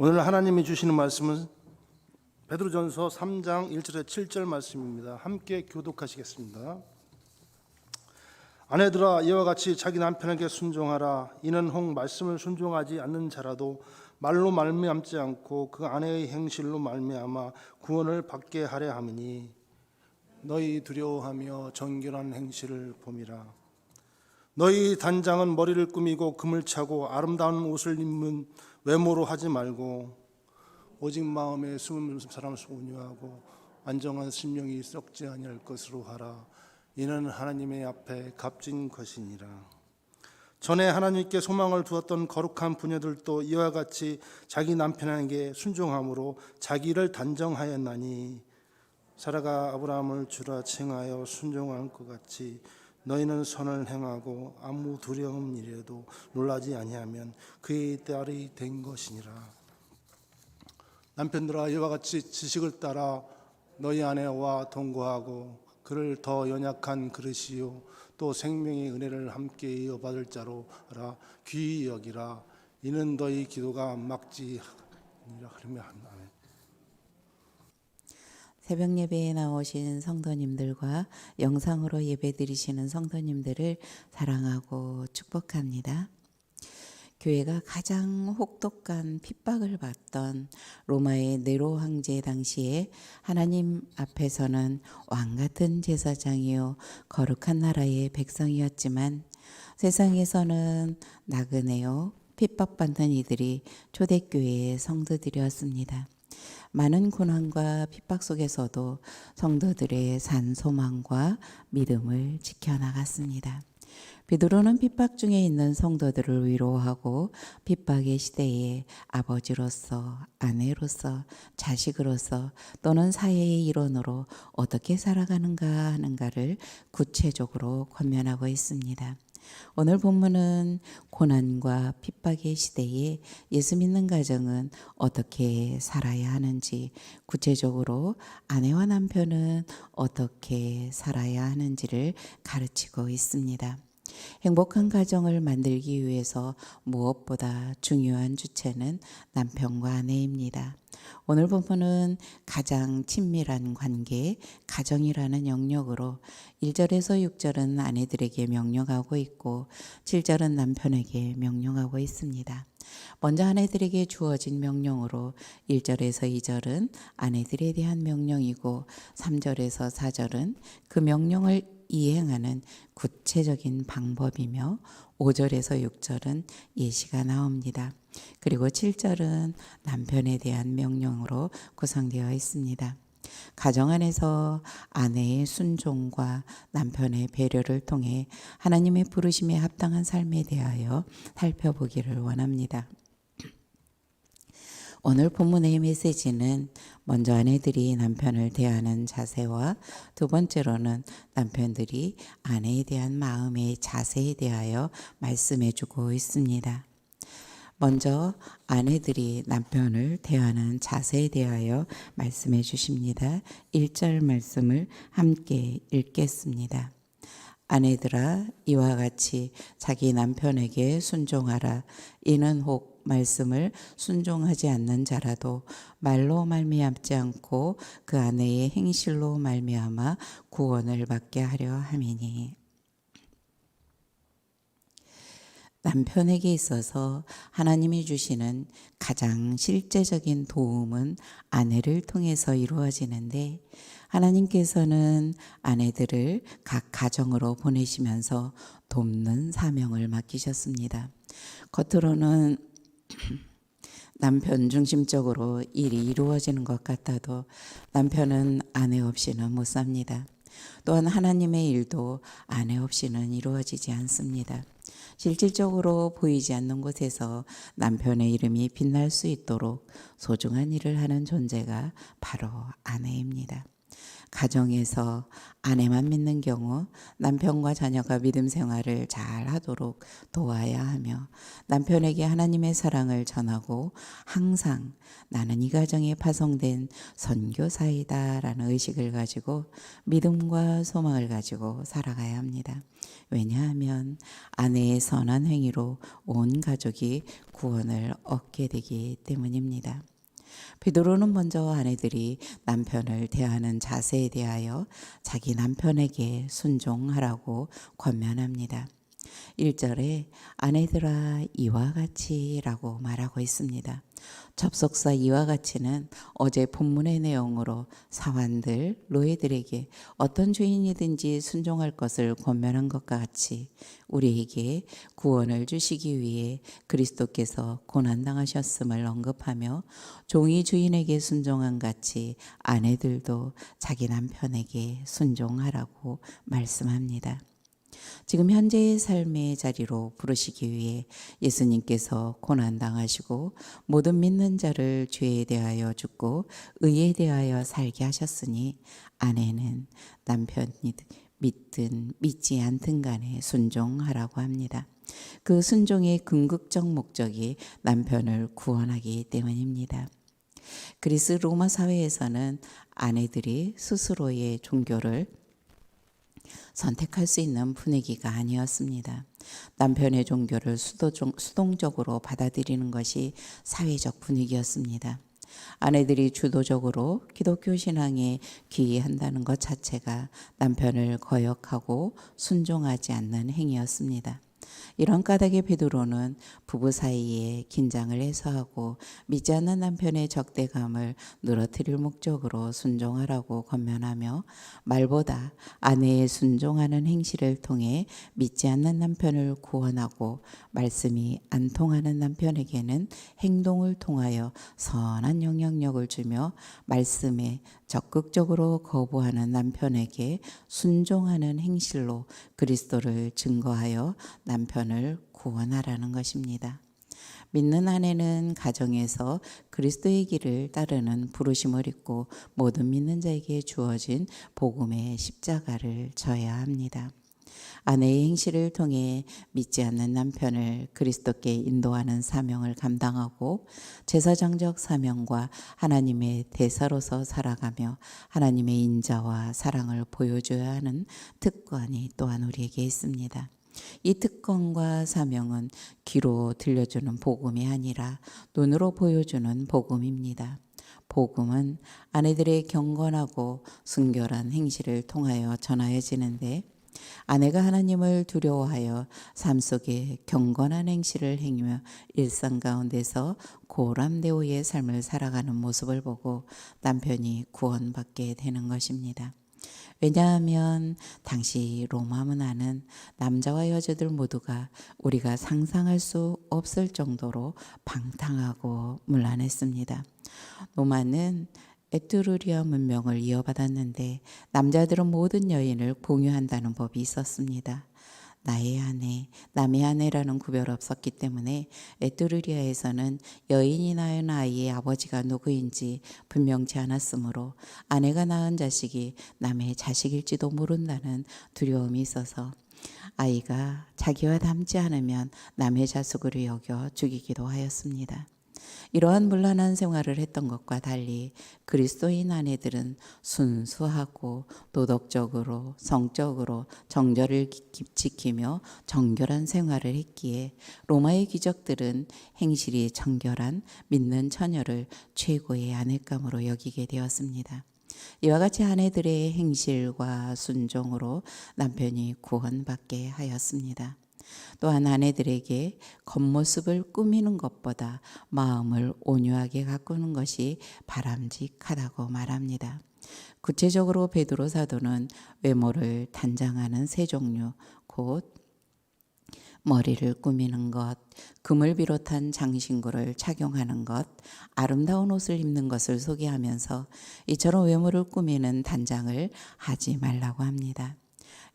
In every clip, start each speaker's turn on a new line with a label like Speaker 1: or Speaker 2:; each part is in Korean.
Speaker 1: 오늘 하나님이 주시는 말씀은 베드로전서 3장 1절에 7절 말씀입니다. 함께 교독하시겠습니다. 아내들아 이와 같이 자기 남편에게 순종하라 이는 혹 말씀을 순종하지 않는 자라도 말로 말미암지 않고 그 아내의 행실로 말미암아 구원을 받게 하려 함이니 너희 두려워하며 정결한 행실을 봄이라 너희 단장은 머리를 꾸미고 금을 차고 아름다운 옷을 입는 외모로 하지 말고 오직 마음에 숨은 사람을 온유하고 안정한 심령이 썩지 아니할 것으로 하라. 이는 하나님의 앞에 값진 것이니라. 전에 하나님께 소망을 두었던 거룩한 부녀들도 이와 같이 자기 남편에게 순종함으로 자기를 단정하였나니 사라가 아브라함을 주라 칭하여 순종할 것 같이 너희는 선을 행하고 아무 두려움 일에도 놀라지 아니하면 그의 딸이 된 것이니라. 남편들아 이와 같이 지식을 따라 너희 아내와 동거하고 그를 더 연약한 그릇이요 또 생명의 은혜를 함께 이어받을 자로 하라 귀히 여기라 이는 너희 기도가 막지 아니라 그러면 아멘.
Speaker 2: 새벽 예배에 나오신 성도님들과 영상으로 예배 드리시는 성도님들을 사랑하고 축복합니다. 교회가 가장 혹독한 핍박을 받던 로마의 네로 황제 당시에 하나님 앞에서는 왕 같은 제사장이요 거룩한 나라의 백성이었지만 세상에서는 나그네요 핍박받는 이들이 초대교회의 성도들이었습니다. 많은 고난과 핍박 속에서도 성도들의 산 소망과 믿음을 지켜나갔습니다. 베드로는 핍박 중에 있는 성도들을 위로하고 핍박의 시대에 아버지로서 아내로서 자식으로서 또는 사회의 일원으로 어떻게 살아가는가 하는가를 구체적으로 권면하고 있습니다. 오늘 본문은 고난과 핍박의 시대에 예수 믿는 가정은 어떻게 살아야 하는지 구체적으로 아내와 남편은 어떻게 살아야 하는지를 가르치고 있습니다. 행복한 가정을 만들기 위해서 무엇보다 중요한 주체는 남편과 아내입니다. 오늘 본문은 가장 친밀한 관계, 가정이라는 영역으로 1절에서 6절은 아내들에게 명령하고 있고 7절은 남편에게 명령하고 있습니다. 먼저 아내들에게 주어진 명령으로 1절에서 2절은 아내들에 대한 명령이고 3절에서 4절은 그 명령을 이행하는 구체적인 방법이며 5절에서 6절은 예시가 나옵니다. 그리고 7절은 남편에 대한 명령으로 구성되어 있습니다. 가정 안에서 아내의 순종과 남편의 배려를 통해 하나님의 부르심에 합당한 삶에 대하여 살펴보기를 원합니다. 오늘 본문의 메시지는 먼저 아내들이 남편을 대하는 자세와 두 번째로는 남편들이 아내에 대한 마음의 자세에 대하여 말씀해 주고 있습니다. 먼저 아내들이 남편을 대하는 자세에 대하여 말씀해 주십니다. 1절 말씀을 함께 읽겠습니다. 아내들아 이와 같이 자기 남편에게 순종하라. 이는 혹 말씀을 순종하지 않는 자라도 말로 말미암지 않고 그 아내의 행실로 말미암아 구원을 받게 하려 함이니. 남편에게 있어서 하나님이 주시는 가장 실제적인 도움은 아내를 통해서 이루어지는데 하나님께서는 아내들을 각 가정으로 보내시면서 돕는 사명을 맡기셨습니다. 겉으로는 남편 중심적으로 일이 이루어지는 것 같아도 남편은 아내 없이는 못 삽니다. 또한 하나님의 일도 아내 없이는 이루어지지 않습니다. 실질적으로 보이지 않는 곳에서 남편의 이름이 빛날 수 있도록 소중한 일을 하는 존재가 바로 아내입니다. 가정에서 아내만 믿는 경우 남편과 자녀가 믿음 생활을 잘 하도록 도와야 하며 남편에게 하나님의 사랑을 전하고 항상 나는 이 가정에 파송된 선교사이다라는 의식을 가지고 믿음과 소망을 가지고 살아가야 합니다. 왜냐하면 아내의 선한 행위로 온 가족이 구원을 얻게 되기 때문입니다. 베드로는 먼저 아내들이 남편을 대하는 자세에 대하여 자기 남편에게 순종하라고 권면합니다. 1절에 아내들아 이와 같이라고 말하고 있습니다. 접속사 이와 같이는 어제 본문의 내용으로 사환들, 노예들에게 어떤 주인이든지 순종할 것을 권면한 것과 같이 우리에게 구원을 주시기 위해 그리스도께서 고난당하셨음을 언급하며 종이 주인에게 순종한 같이 아내들도 자기 남편에게 순종하라고 말씀합니다. 지금 현재의 삶의 자리로 부르시기 위해 예수님께서 고난당하시고 모든 믿는 자를 죄에 대하여 죽고 의에 대하여 살게 하셨으니 아내는 남편이 믿든 믿지 않든 간에 순종하라고 합니다. 그 순종의 궁극적 목적이 남편을 구원하기 때문입니다. 그리스 로마 사회에서는 아내들이 스스로의 종교를 선택할 수 있는 분위기가 아니었습니다. 남편의 종교를 수도종, 수동적으로 받아들이는 것이 사회적 분위기였습니다. 아내들이 주도적으로 기독교 신앙에 귀의한다는 것 자체가 남편을 거역하고 순종하지 않는 행위였습니다. 이런 까닭에 베드로는 부부 사이에 긴장을 해소하고 믿지 않는 남편의 적대감을 늘어뜨릴 목적으로 순종하라고 권면하며 말보다 아내의 순종하는 행실을 통해 믿지 않는 남편을 구원하고 말씀이 안 통하는 남편에게는 행동을 통하여 선한 영향력을 주며 말씀에 적극적으로 거부하는 남편에게 순종하는 행실로 그리스도를 증거하여 남편을 구원하라는 것입니다. 믿는 아내는 가정에서 그리스도의 길을 따르는 부르심을 입고 모든 믿는 자에게 주어진 복음의 십자가를 져야 합니다. 아내의 행실을 통해 믿지 않는 남편을 그리스도께 인도하는 사명을 감당하고 제사장적 사명과 하나님의 대사로서 살아가며 하나님의 인자와 사랑을 보여줘야 하는 특권이 또한 우리에게 있습니다. 이 특권과 사명은 귀로 들려주는 복음이 아니라 눈으로 보여주는 복음입니다. 복음은 아내들의 경건하고 순결한 행실을 통하여 전하여지는데 아내가 하나님을 두려워하여 삶 속에 경건한 행실을 행하며 일상 가운데서 고람대오의 삶을 살아가는 모습을 보고 남편이 구원받게 되는 것입니다. 왜냐하면 당시 로마 문화는 남자와 여자들 모두가 우리가 상상할 수 없을 정도로 방탕하고 문란했습니다. 로마는 에트루리아 문명을 이어받았는데 남자들은 모든 여인을 공유한다는 법이 있었습니다. 나의 아내, 남의 아내라는 구별 없었기 때문에 에트루리아에서는 여인이 낳은 아이의 아버지가 누구인지 분명치 않았으므로 아내가 낳은 자식이 남의 자식일지도 모른다는 두려움이 있어서 아이가 자기와 닮지 않으면 남의 자식으로 여겨 죽이기도 하였습니다. 이러한 문란한 생활을 했던 것과 달리 그리스도인 아내들은 순수하고 도덕적으로 성적으로 정절을 지키며 정결한 생활을 했기에 로마의 귀족들은 행실이 정결한 믿는 처녀를 최고의 아내감으로 여기게 되었습니다. 이와 같이 아내들의 행실과 순종으로 남편이 구원받게 하였습니다. 또한 아내들에게 겉모습을 꾸미는 것보다 마음을 온유하게 가꾸는 것이 바람직하다고 말합니다. 구체적으로 베드로 사도는 외모를 단장하는 세 종류 곧 머리를 꾸미는 것, 금을 비롯한 장신구를 착용하는 것, 아름다운 옷을 입는 것을 소개하면서 이처럼 외모를 꾸미는 단장을 하지 말라고 합니다.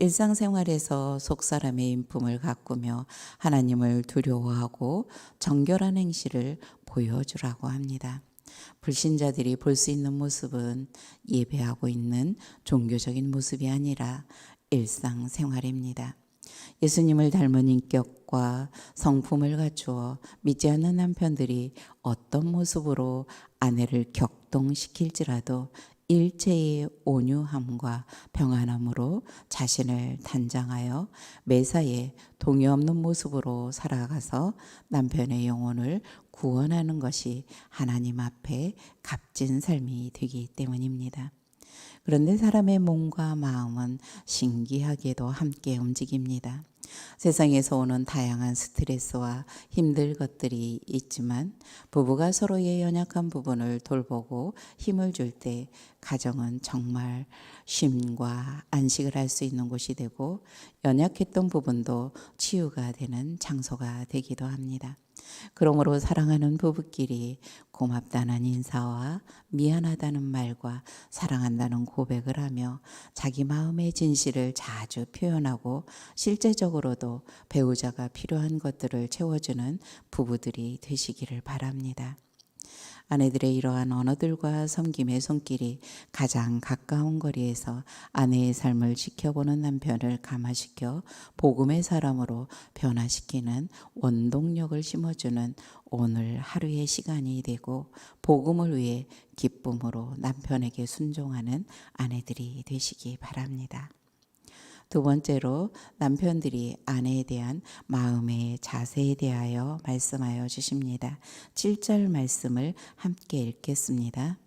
Speaker 2: 일상생활에서 속사람의 인품을 가꾸며 하나님을 두려워하고 정결한 행실을 보여주라고 합니다. 불신자들이 볼 수 있는 모습은 예배하고 있는 종교적인 모습이 아니라 일상생활입니다. 예수님을 닮은 인격과 성품을 갖추어 믿지 않는 남편들이 어떤 모습으로 아내를 격동시킬지라도 일체의 온유함과 평안함으로 자신을 단장하여 매사에 동의 없는 모습으로 살아가서 남편의 영혼을 구원하는 것이 하나님 앞에 값진 삶이 되기 때문입니다. 그런데 사람의 몸과 마음은 신기하게도 함께 움직입니다. 세상에서 오는 다양한 스트레스와 힘들 것들이 있지만 부부가 서로의 연약한 부분을 돌보고 힘을 줄 때 가정은 정말 쉼과 안식을 할 수 있는 곳이 되고 연약했던 부분도 치유가 되는 장소가 되기도 합니다. 그러므로 사랑하는 부부끼리 고맙다는 인사와 미안하다는 말과 사랑한다는 고백을 하며 자기 마음의 진실을 자주 표현하고 실제적으로도 배우자가 필요한 것들을 채워주는 부부들이 되시기를 바랍니다. 아내들의 이러한 언어들과 섬김의 손길이 가장 가까운 거리에서 아내의 삶을 지켜보는 남편을 감화시켜 복음의 사람으로 변화시키는 원동력을 심어주는 오늘 하루의 시간이 되고 복음을 위해 기쁨으로 남편에게 순종하는 아내들이 되시기 바랍니다. 두 번째로 남편들이 아내에 대한 마음의 자세에 대하여 말씀하여 주십니다. 7절 말씀을 함께 읽겠습니다.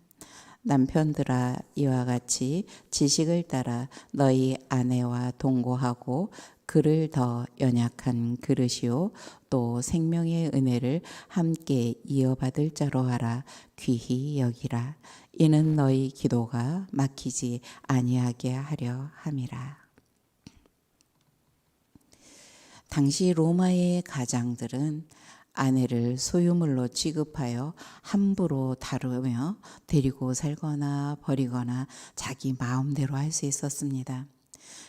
Speaker 2: 남편들아 이와 같이 지식을 따라 너희 아내와 동거하고 그를 더 연약한 그릇이요 또 생명의 은혜를 함께 이어받을 자로 하라 귀히 여기라 이는 너희 기도가 막히지 아니하게 하려 함이라. 당시 로마의 가장들은 아내를 소유물로 취급하여 함부로 다루며 데리고 살거나 버리거나 자기 마음대로 할 수 있었습니다.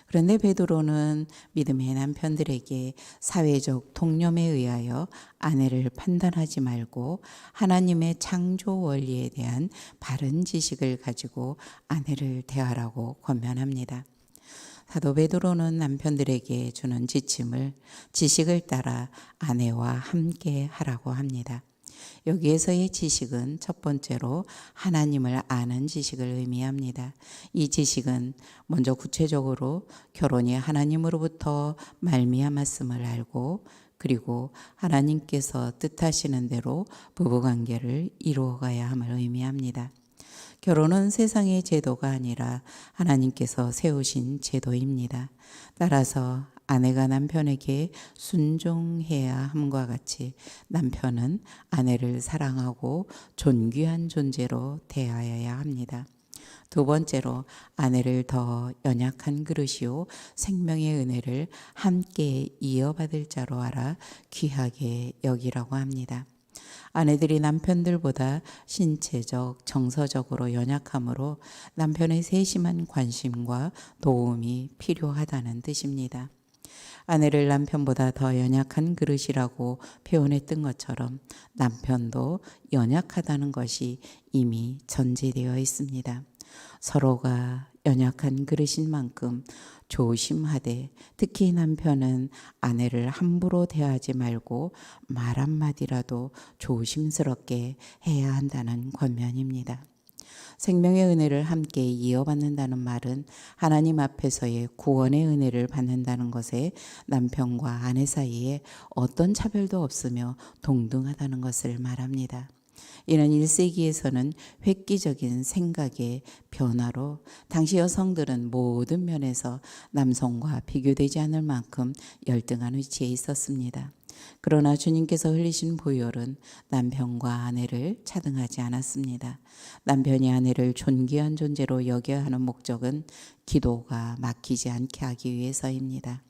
Speaker 2: 그런데 베드로는 믿음의 남편들에게 사회적 통념에 의하여 아내를 판단하지 말고 하나님의 창조 원리에 대한 바른 지식을 가지고 아내를 대하라고 권면합니다. 사도 베드로는 남편들에게 주는 지침을 지식을 따라 아내와 함께 하라고 합니다. 여기에서의 지식은 첫 번째로 하나님을 아는 지식을 의미합니다. 이 지식은 먼저 구체적으로 결혼이 하나님으로부터 말미암았음을 알고 그리고 하나님께서 뜻하시는 대로 부부 관계를 이루어가야 함을 의미합니다. 결혼은 세상의 제도가 아니라 하나님께서 세우신 제도입니다. 따라서 아내가 남편에게 순종해야 함과 같이 남편은 아내를 사랑하고 존귀한 존재로 대하여야 합니다. 두 번째로 아내를 더 연약한 그릇이요 생명의 은혜를 함께 이어받을 자로 알아 귀하게 여기라고 합니다. 아내들이 남편들보다 신체적, 정서적으로 연약하므로 남편의 세심한 관심과 도움이 필요하다는 뜻입니다. 아내를 남편보다 더 연약한 그릇이라고 표현했던 것처럼 남편도 연약하다는 것이 이미 전제되어 있습니다. 서로가 연약한 그릇인 만큼 조심하되 특히 남편은 아내를 함부로 대하지 말고 말 한마디라도 조심스럽게 해야 한다는 권면입니다. 생명의 은혜를 함께 이어받는다는 말은 하나님 앞에서의 구원의 은혜를 받는다는 것에 남편과 아내 사이에 어떤 차별도 없으며 동등하다는 것을 말합니다. 이는 1세기에서는 획기적인 생각의 변화로 당시 여성들은 모든 면에서 남성과 비교되지 않을 만큼 열등한 위치에 있었습니다. 그러나 주님께서 흘리신 보혈은 남편과 아내를 차등하지 않았습니다. 남편이 아내를 존귀한 존재로 여겨야 하는 목적은 기도가 막히지 않게 하기 위해서입니다.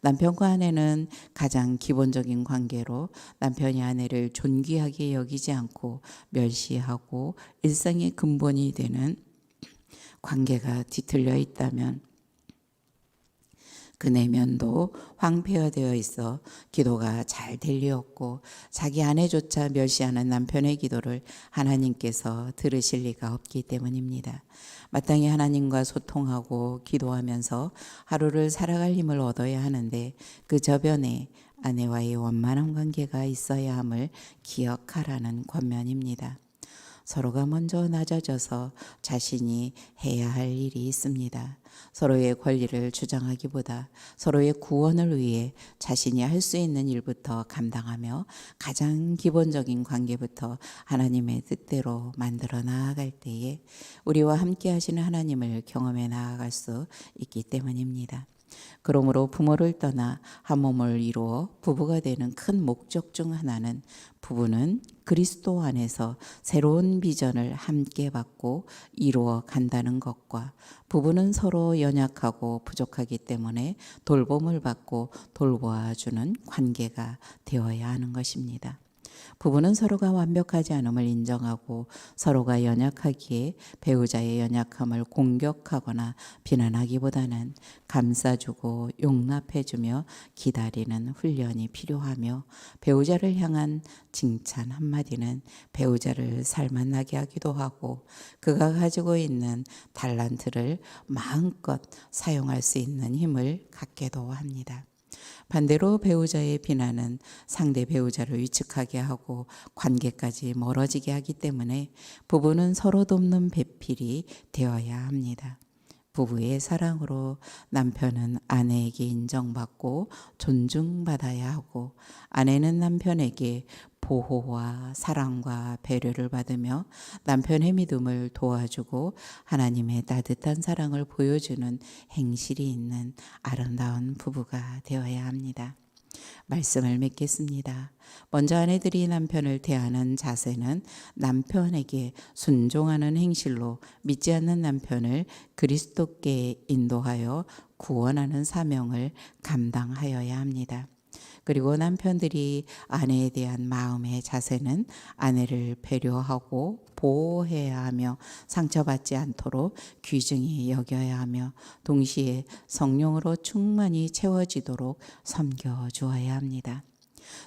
Speaker 2: 남편과 아내는 가장 기본적인 관계로 남편이 아내를 존귀하게 여기지 않고 멸시하고 일상의 근본이 되는 관계가 뒤틀려 있다면 그 내면도 황폐화되어 있어 기도가 잘 없고 자기 아내조차 멸시하는 남편의 기도를 하나님께서 들으실 리가 없기 때문입니다. 마땅히 하나님과 소통하고 기도하면서 하루를 살아갈 힘을 얻어야 하는데 그 저변에 아내와의 원만한 관계가 있어야 함을 기억하라는 권면입니다. 서로가 먼저 낮아져서 자신이 해야 할 일이 있습니다. 서로의 권리를 주장하기보다 서로의 구원을 위해 자신이 할 수 있는 일부터 감당하며 가장 기본적인 관계부터 하나님의 뜻대로 만들어 나아갈 때에 우리와 함께 하시는 하나님을 경험해 나아갈 수 있기 때문입니다. 그러므로 부모를 떠나 한 몸을 이루어 부부가 되는 큰 목적 중 하나는 부부는 그리스도 안에서 새로운 비전을 함께 받고 이루어 간다는 것과 부부는 서로 연약하고 부족하기 때문에 돌봄을 받고 돌보아주는 관계가 되어야 하는 것입니다. 부부는 서로가 완벽하지 않음을 인정하고 서로가 연약하기에 배우자의 연약함을 공격하거나 비난하기보다는 감싸주고 용납해주며 기다리는 훈련이 필요하며 배우자를 향한 칭찬 한마디는 배우자를 살만나게 하기도 하고 그가 가지고 있는 달란트를 마음껏 사용할 수 있는 힘을 갖게도 합니다. 반대로 배우자의 비난은 상대 배우자를 위축하게 하고 관계까지 멀어지게 하기 때문에 부부는 서로 돕는 배필이 되어야 합니다. 부부의 사랑으로 남편은 아내에게 인정받고 존중받아야 하고 아내는 남편에게 보호와 사랑과 배려를 받으며 남편의 믿음을 도와주고 하나님의 따뜻한 사랑을 보여주는 행실이 있는 아름다운 부부가 되어야 합니다. 말씀을 맺겠습니다. 먼저 아내들이 남편을 대하는 자세는 남편에게 순종하는 행실로 믿지 않는 남편을 그리스도께 인도하여 구원하는 사명을 감당하여야 합니다. 그리고 남편들이 아내에 대한 마음의 자세는 아내를 배려하고 보호해야 하며 상처받지 않도록 귀중히 여겨야 하며 동시에 성령으로 충만히 채워지도록 섬겨 주어야 합니다.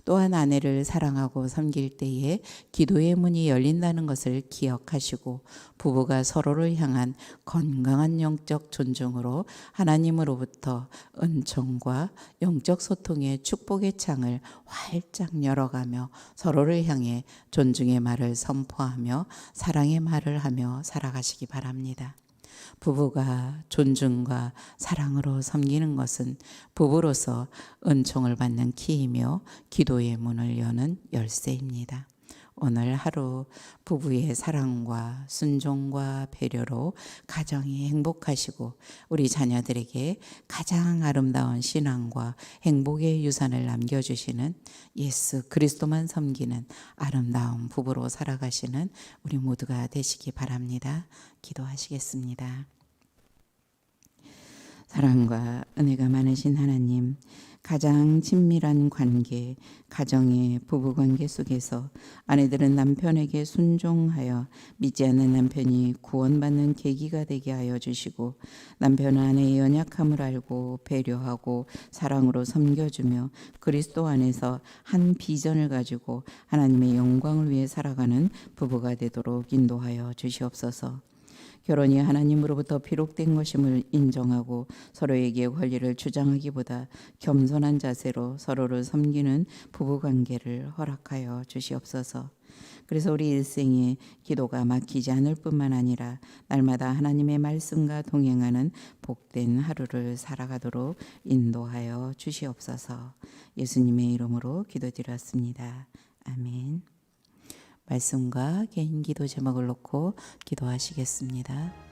Speaker 2: 또한 아내를 사랑하고 섬길 때에 기도의 문이 열린다는 것을 기억하시고 부부가 서로를 향한 건강한 영적 존중으로 하나님으로부터 은총과 영적 소통의 축복의 창을 활짝 열어가며 서로를 향해 존중의 말을 선포하며 사랑의 말을 하며 살아가시기 바랍니다. 부부가 존중과 사랑으로 섬기는 것은 부부로서 은총을 받는 키이며 기도의 문을 여는 열쇠입니다. 오늘 하루 부부의 사랑과 순종과 배려로 가정이 행복하시고 우리 자녀들에게 가장 아름다운 신앙과 행복의 유산을 남겨주시는 예수 그리스도만 섬기는 아름다운 부부로 살아가시는 우리 모두가 되시기 바랍니다. 기도하시겠습니다. 사랑과 은혜가 많으신 하나님, 가장 친밀한 관계, 가정의 부부 관계 속에서 아내들은 남편에게 순종하여 믿지 않는 남편이 구원받는 계기가 되게 하여 주시고 남편은 아내의 연약함을 알고 배려하고 사랑으로 섬겨주며 그리스도 안에서 한 비전을 가지고 하나님의 영광을 위해 살아가는 부부가 되도록 인도하여 주시옵소서. 결혼이 하나님으로부터 비록된 것임을 인정하고 서로에게 권리를 주장하기보다 겸손한 자세로 서로를 섬기는 부부 관계를 허락하여 주시옵소서. 그래서 우리 일생에 기도가 막히지 않을 뿐만 아니라 날마다 하나님의 말씀과 동행하는 복된 하루를 살아가도록 인도하여 주시옵소서. 예수님의 이름으로 기도드렸습니다. 아멘. 말씀과 개인 기도 제목을 놓고 기도하시겠습니다.